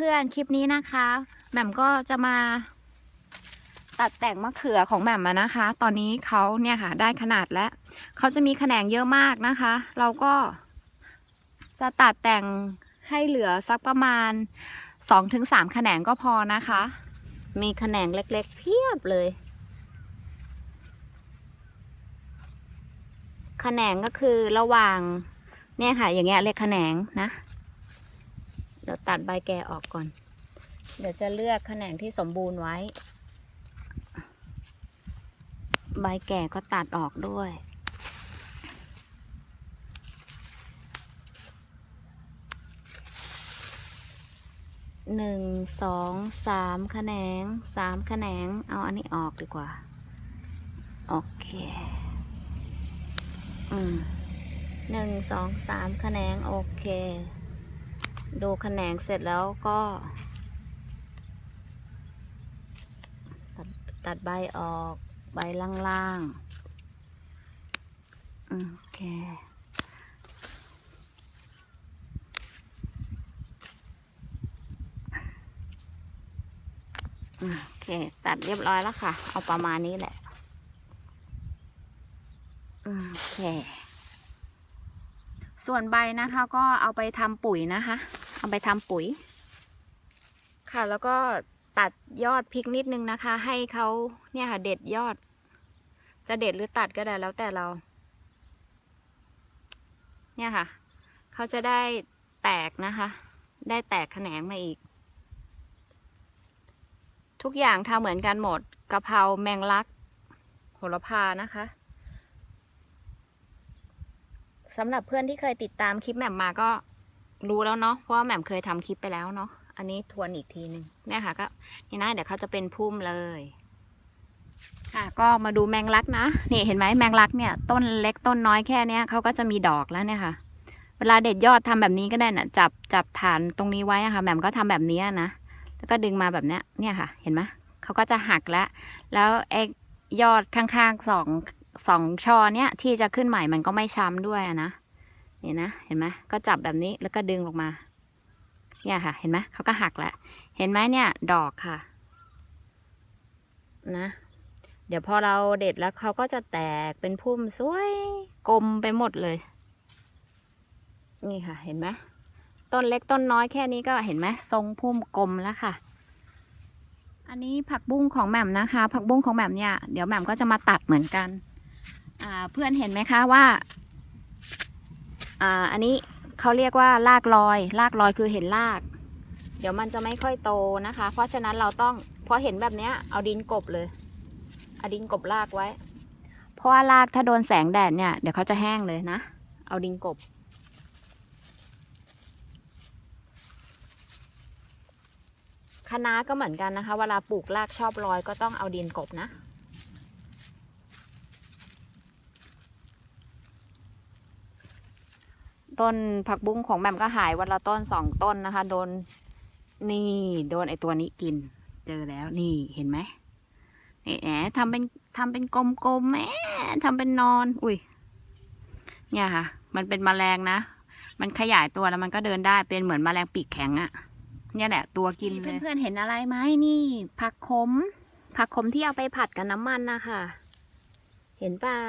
พื่อนๆ คลิปนี้นะคะแหม่มก็จะมา ตัดแต่งมะเขือของแหม่มมานะคะ ตอนนี้เขาเนี่ยค่ะ ได้ขนาดแล้วเขาจะมีแขนงเยอะมากนะคะ เราก็จะตัดแต่งให้เหลือสักประมาณ2-3แขนงก็พอนะคะ มีแขนงเล็กๆเพียบเลย แขนงก็คือระหว่างเนี่ยค่ะ อย่างเงี้ยเรียกแขนงนะ เดี๋ยวตัดใบแก่ออกก่อน เดี๋ยวจะเลือกแขนงที่สมบูรณ์ไว้ ใบแก่ก็ตัดออกด้วยหนึ่งสองสามแขนงสามแขนง เอาอันนี้ออกดีกว่า โอเค อืมหนึ่งสองสามแขนง โอเค ดูแขนงเสร็จแล้วก็ ตัดตัดใบออกใบล่างๆ โอเค โอเค ตัดเรียบร้อยแล้วค่ะ เอาประมาณนี้แหละ โอเค ส่วนใบนะคะก็เอาไปทำปุ๋ยนะคะ เอาไปทำปุ๋ย ค่ะแล้วก็ตัดยอดพริกนิดนึงนะคะ ให้เขาเนี่ยค่ะเด็ดยอด จะเด็ดหรือตัดก็ได้แล้วแต่เรา เนี่ยค่ะเขาจะได้แตกนะคะ ได้แตกแขนงมาอีก ทุกอย่างทำเหมือนกันหมดกะเพราแมงลักโหระพานะคะ สำหรับเพื่อนที่เคยติดตามคลิปแหม่มมาก็รู้แล้วเนาะเพราะว่าแหม่มเคยทำคลิปไปแล้วเนาะอันนี้ทวนอีกทีหนึ่งเนี่ยค่ะก็นี่นะเดี๋ยวเขาจะเป็นพุ่มเลย ค่ะ ก็มาดูแมงลักนะนี่เห็นไหมแมงลักเนี่ย ต้นเล็กต้นน้อยแค่เนี้ยเขาก็จะมีดอกแล้วเนี่ยค่ะ เวลาเด็ดยอดทำแบบนี้ก็ได้นะจับจับฐานตรงนี้ไว้อะค่ะแหม่มก็ทำแบบนี้นะแล้วก็ดึงมาแบบเนี้ยเนี่ยค่ะ เห็นไหมเขาก็จะหักแล้ว แล้วไอ้ยอดข้างๆสอง สองชอเนี้ยที่จะขึ้นใหม่มันก็ไม่ช้ำด้วยนะเนี่ยนะเห็นไหมก็จับแบบนี้แล้วก็ดึงลงมา เนี่ยค่ะ เห็นไหมเขาก็หักแล้วเห็นไหมเนี่ย ดอกค่ะ นะ เดี๋ยวพอเราเด็ดแล้วเขาก็จะแตกเป็นพุ่มสวยกลมไปหมดเลย นี่ค่ะ เห็นไหมต้นเล็กต้นน้อยแค่นี้ก็เห็นไหมทรงพุ่มกลมแล้วค่ะ อันนี้ผักบุ้งของแหม่มนะคะ ผักบุ้งของแหม่มเนี่ยเดี๋ยวแหม่มก็จะมาตัดเหมือนกัน เพื่อนเห็นไหมคะว่าอ่าอันนี้เขาเรียกว่าลากลอยลากลอยคือเห็นลาก เดี๋ยวมันจะไม่ค่อยโตนะคะ เพราะฉะนั้นเราต้องพอเห็นแบบนี้เอาดินกบเลยเอาดินกบลากไว้ เพราะว่าลากถ้าโดนแสงแดดเนี่ยเดี๋ยวเขาจะแห้งเลยนะ เอาดินกบคะน้าก็เหมือนกันนะคะ เวลาปลูกรากชอบลอยก็ต้องเอาดินกบนะ ต้นผักบุ้งของแหม่มก็หายวันละต้นสองต้นนะคะ โดนนี่โดนไอตัวนี้กิน เจอแล้วนี่เห็นไหมนี่แหมทำเป็นทำเป็นกลมๆแหมทำเป็นนอน อุ้ยเนี่ยค่ะ มันเป็นแมลงนะ มันขยายตัวแล้วมันก็เดินได้เป็นเหมือนแมลงปีกแข็งอะเนี่ยแหละตัวกินเลยเพื่อนๆเห็นอะไรไหมนี่ ผักขมผักขมที่เอาไปผัดกับน้ำมันนะคะเห็นเปล่า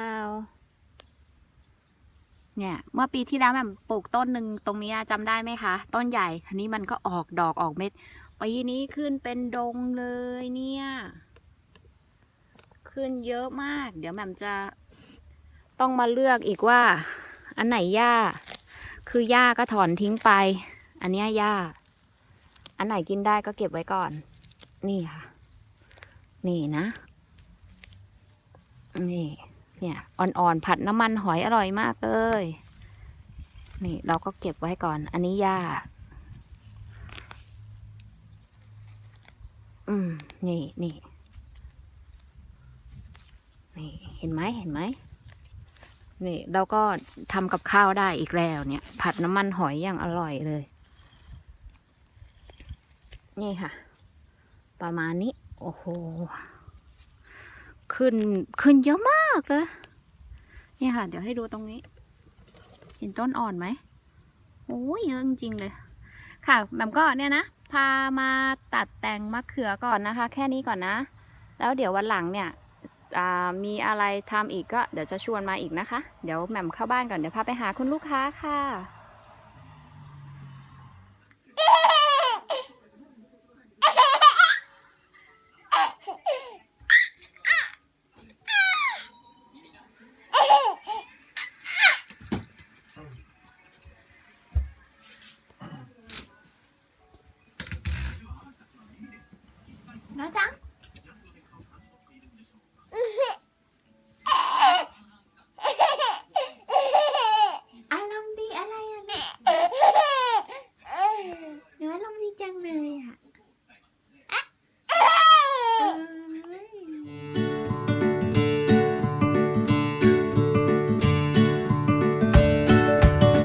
เนี่ยเมื่อปีที่แล้วแบบปลูกต้นหนึ่งตรงนี้จำได้ไหมคะ ต้นใหญ่ทีนี้มันก็ออกดอกออกเม็ดปีนี้ขึ้นเป็นดงเลยเนี่ย ขึ้นเยอะมาก เดี๋ยวแหม่มจะต้องมาเลือกอีกว่า อันไหนหญ้า คือหญ้าก็ถอนทิ้งไป อันเนี้ยหญ้า อันไหนกินได้ก็เก็บไว้ก่อน นี่ค่ะ นี่นะ นี่ เนี่ยอ่อนๆผัดน้ำมันหอยอร่อยมากเลย นี่เราก็เก็บไว้ก่อน อันนี้ยาอืม นี่นี่นี่ เห็นไหมเห็นไหมนี่เราก็ทำกับข้าวได้อีกแล้ว เนี่ย ผัดน้ำมันหอยอย่างอร่อยเลย นี่ค่ะ ประมาณนี้ โอ้โห ขึ้นขึ้นเยอะมากเลยนี่ค่ะ เดี๋ยวให้ดูตรงนี้ เห็นต้นอ่อนไหมโอ้ยเยอะจริงเลย ค่ะแบบก็เนี่ยนะพามาตัดแต่งมะเขือก่อนนะคะ แค่นี้ก่อนนะ แล้วเดี๋ยววันหลังเนี่ยมีอะไรทำอีกก็เดี๋ยวจะชวนมาอีกนะคะ เดี๋ยวแหม่มเข้าบ้านก่อนเดี๋ยวพาไปหาคุณลูกค้าค่ะ